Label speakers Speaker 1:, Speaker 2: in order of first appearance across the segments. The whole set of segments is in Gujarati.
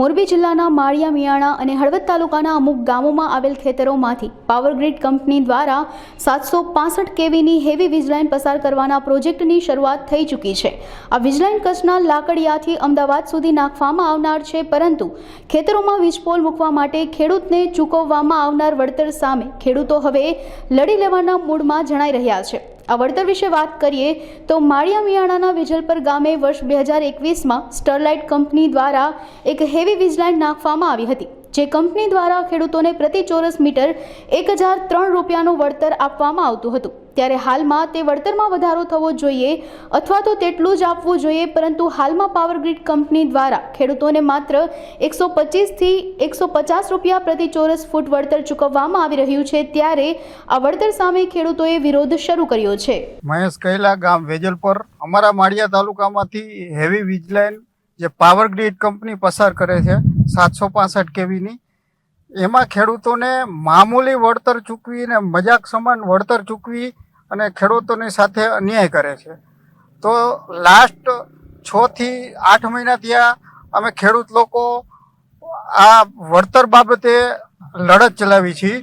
Speaker 1: મોરબી જિલ્લાના માળિયા, મિયાણા અને હળવદ તાલુકાના અમુક ગામોમાં આવેલ ખેતરોમાંથી પાવર ગ્રીડ કંપની દ્વારા સાતસો પાસઠ કેવીની હેવી વીજલાઇન પસાર કરવાના પ્રોજેક્ટની શરૂઆત થઈ ચૂકી છે. આ વીજલાઇન કચ્છના લાકડિયાથી અમદાવાદ સુધી નાખવામાં આવનાર છે, પરંતુ ખેતરોમાં વીજપોલ મૂકવા માટે ખેડૂતને ચૂકવવામાં આવનાર વળતર સામે ખેડૂતો હવે લડી લેવાના મૂડમાં જણાઈ રહ્યા છે. આ વળતર વિશે વાત કરીએ તો માળિયા મિયાણાના વિજલપર ગામે વર્ષ બે હજાર એકવીસમાં સ્ટરલાઇટ કંપની દ્વારા એક હેવી વીજલાઇન નાખવામાં આવી હતી, જે કંપની દ્વારા ખેડૂતોને પ્રતિ ચોરસ મીટર એક હજાર ત્રણ રૂપિયાનું વળતર આપવામાં આવતું હતું. ત્યારે હાલમાં તે વળતરમાં વધારો થવો જોઈએ અથવા તો તેટલું જ આપવું જોઈએ, પરંતુ હાલમાં પાવર ગ્રીડ કંપની દ્વારા ખેડૂતોને માત્ર એકસો પચીસથી એકસો પચાસ રૂપિયા પ્રતિ ચોરસ ફૂટ વળતર ચૂકવવામાં આવી રહ્યું છે. ત્યારે આ વળતર સામે ખેડૂતોએ વિરોધ શરૂ કર્યો છે.
Speaker 2: મહેશ કૈલા, ગામ વેજલપર. અમારા માળિયા તાલુકામાંથી હેવી વીજ લાઇન જે પાવર ગ્રીડ કંપની પસાર કરે છે, સાતસો પાસઠ કેવીની એમાં ખેડૂતોને મામૂલી વળતર ચૂકવી અને મજાક સમાન વળતર ચૂકવી અને ખેડૂતોની સાથે અન્યાય કરે છે. તો લાસ્ટ છ થી આઠ મહિના ત્યાં અમે ખેડૂત લોકો આ વળતર બાબતે લડત ચલાવી છીએ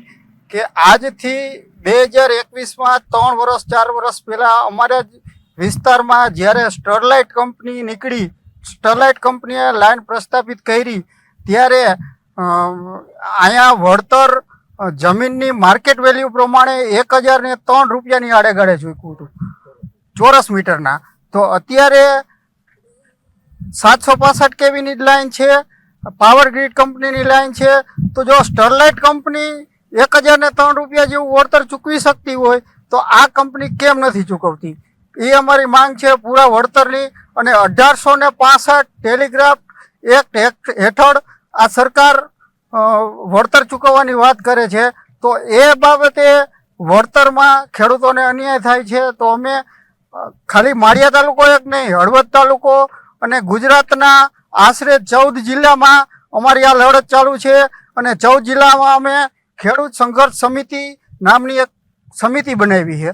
Speaker 2: કે આજથી બે હજાર એકવીસમાં ત્રણ વર્ષ ચાર વર્ષ પહેલાં અમારા જ વિસ્તારમાં જ્યારે સ્ટરલાઇટ કંપની નીકળી સ્ટરલાઇટ કંપનીએ લાઇન પ્રસ્થાપિત કરી, ત્યારે અહીંયા વળતર જમીનની માર્કેટ વેલ્યુ પ્રમાણે એક હજાર ને ત્રણ રૂપિયાની આડેગાડે ચૂક્યું હતું. ચોરસ મીટરના. તો અત્યારે સાતસો પાસઠ કેવીની લાઇન છે? પાવર ગ્રીડ કંપનીની લાઈન છે? તો જો સ્ટરલાઇટ કંપની એક હજાર ને ત્રણ રૂપિયા જેવું વળતર ચૂકવી શકતી હોય, તો આ કંપની કેમ નથી ચૂકવતી? એ અમારી માંગ છે પૂરા વળતરની અને અઢારસો ને પાસઠ ટેલિગ્રાફ એક્ટ હેઠળ આ સરકાર વળતર ચૂકવવાની વાત કરે છે, તો એ બાબતે વળતરમાં ખેડૂતોને અન્યાય થાય છે, તો અમે ખાલી માળિયા તાલુકો એક નહીં, હળવદ તાલુકો અને ગુજરાતના આશરે ચૌદ જિલ્લામાં અમારી આ લડત ચાલુ છે અને ચૌદ જિલ્લામાં અમે ખેડૂત સંઘર્ષ સમિતિ નામની એક સમિતિ બનાવી છે.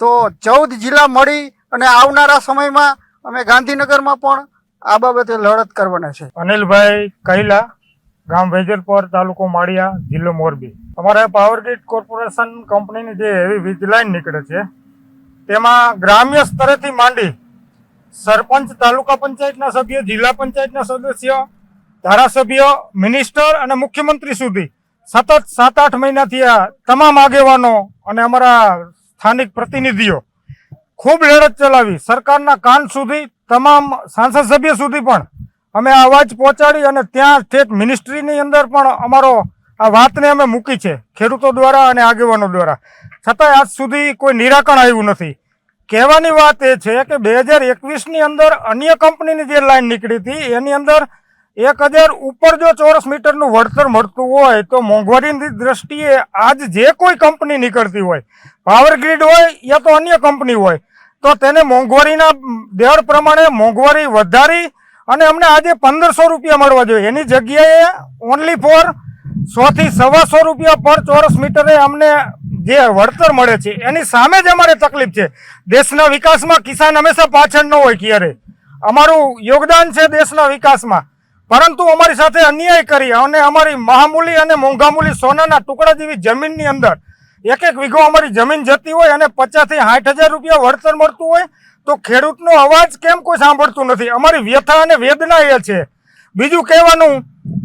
Speaker 2: તો ચૌદ જિલ્લા મળી અને આવનારા સમયમાં અમે ગાંધીનગરમાં પણ આ બાબતે લડત કરવાના છે.
Speaker 3: અનિલભાઈ કૈલા, ગામ વેજલપોર તાલુકો માળિયા, જિલ્લો મોરબી. અમારે પાવર ગ્રીડ કોર્પોરેશન કંપનીની જે હેવી વીજ લાઈન નીકળે છે, તેમાં ગ્રામ્ય સ્તરેથી માંડી સરપંચ, તાલુકા પંચાયતના સભ્ય, જિલ્લા પંચાયતના સદસ્ય, ધારાસભ્ય, મિનિસ્ટર અને મુખ્યમંત્રી સુધી સતત સાત આઠ મહિનાથી આ તમામ આગેવાનો અને અમારા સ્થાનિક પ્રતિનિધિઓ ખૂબ લડત ચલાવી સરકારના કાન સુધી તમામ સાંસદ સભ્ય સુધી પણ અમે આ અવાજ પહોંચાડી અને ત્યાં સ્ટેટ મિનિસ્ટ્રીની અંદર પણ અમારો આ વાતને અમે મૂકી છે, ખેડૂતો દ્વારા અને આગેવાનો દ્વારા. છતાંય આજ સુધી કોઈ નિરાકરણ આવ્યું નથી. કહેવાની વાત એ છે કે બે હજાર એકવીસની અંદર અન્ય કંપનીની જે લાઈન નીકળી હતી, એની અંદર એક હજાર ઉપર જો ચોરસ મીટરનું વળતર મળતું હોય તો મોંઘવારીની દ્રષ્ટિએ આજ જે કોઈ કંપની નીકળતી હોય પાવર ગ્રીડ હોય યા તો અન્ય કંપની હોય તો તેને મોંઘવારીના દર પ્રમાણે મોંઘવારી વધારી અને અમને આજે પંદરસો રૂપિયા મળવા જોઈએ. એની જગ્યાએ ઓનલી ફોર સોથી સવાસો રૂપિયા પર ચોરસ મીટરે અમને જે વળતર મળે છે, એની સામે જ અમારે તકલીફ છે. દેશના વિકાસમાં કિસાન હંમેશા પાછળ ન હોય ક્યારે. અમારું યોગદાન છે દેશના વિકાસમાં. પરંતુ અમારી સાથે અન્યાય કરી અને અમારી મહામૂલી અને મોંઘામૂલી સોનાના ટુકડા જેવી જમીનની અંદર એક એક વીઘો અમારી જમીન જતી હોય અને પચાસથી સાઠ હજાર રૂપિયા વળતર મળતું હોય તો ખેડૂતનો અવાજ કેમ કોઈ સાંભળતું નથી? અમારી વ્યથા અને વેદના એ છે. બીજું કહેવાનું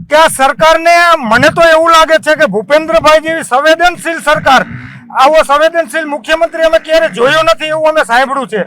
Speaker 3: કે આ સરકારને મને તો એવું લાગે છે કે ભૂપેન્દ્રભાઈ જેવી સંવેદનશીલ સરકાર, આવો સંવેદનશીલ મુખ્યમંત્રી અમે ક્યારે જોયો નથી એવું અમે સાંભળ્યું છે.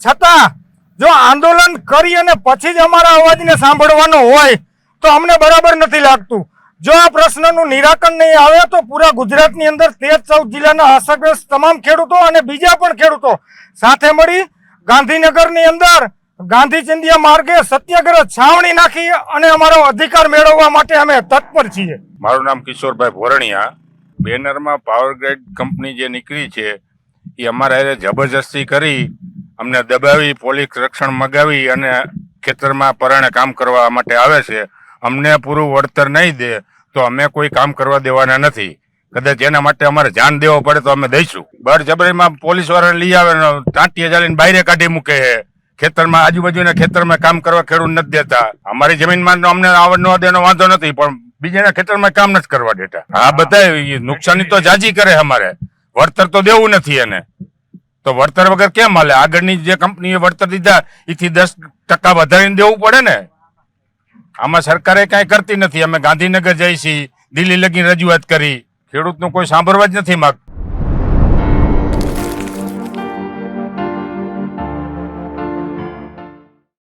Speaker 3: છતાં, જો આંદોલન કરી અને પછી જ અમારા અવાજને સાંભળવાનો હોય તો અમને બરાબર નથી લાગતું. જો આ પ્રશ્નનું નિરાકરણ નહીં આવે તો પૂરા ગુજરાતની અંદર તેર ચૌદ જિલ્લાના અસરગ્રસ્ત તમામ ખેડૂતો અને બીજા પણ ખેડૂતો સાથે મળી ગાંધીનગરની અંદર ગાંધી ચિંધ્યા માર્ગે સત્યાગ્રહ છાવણી નાખી અને અમારો અધિકાર મેળવવા માટે અમે તત્પર છીએ.
Speaker 4: મારું નામ કિશોરભાઈ ભોરણિયા. બેનરમાં પાવરગ્રેડ કંપની જે નીકળી છે, એ અમારા જબરજસ્તી કરી, અમને દબાવી, પોલીસ રક્ષણ મગાવી અને ખેતરમાં પરાણે કામ કરવા માટે આવે છે. અમને પૂરું વળતર નહીં દે, તો અમે કોઈ કામ કરવા દેવાના નથી. કદાચ એના માટે અમારે જાન દેવો પડે તો અમે દઈશું. બળ જબરીમાં પોલીસ વાળાને લઈ આવે ટાંટીએ ચાલીને બાયરે કાઢી મૂકે ખેતરમાં, આજુબાજુના ખેતરમાં કામ કરવા ખેડૂત નથી દેતા. અમારી જમીનમાં અમને આવડ ન દેવાનો વાંધો નથી, પણ બીજાના ખેતરમાં કામ નથી કરવા દેતા. હા બધા નુકસાની તો જાજી કરે અમારે. વળતર તો દેવું નથી એને. તો વળતર વગર કેમ હાલે? આગળની જે કંપનીએ વળતર દીધા એથી દસ ટકા વધારીને દેવું પડે ને? આમાં સરકારે કાંઈ કરતી નથી. અમે ગાંધીનગર જઈ છીએ. દિલ્હી લગી રજૂઆત કરી. ખેડૂતનું કોઈ સાંભળવા જ નથી માંગતું.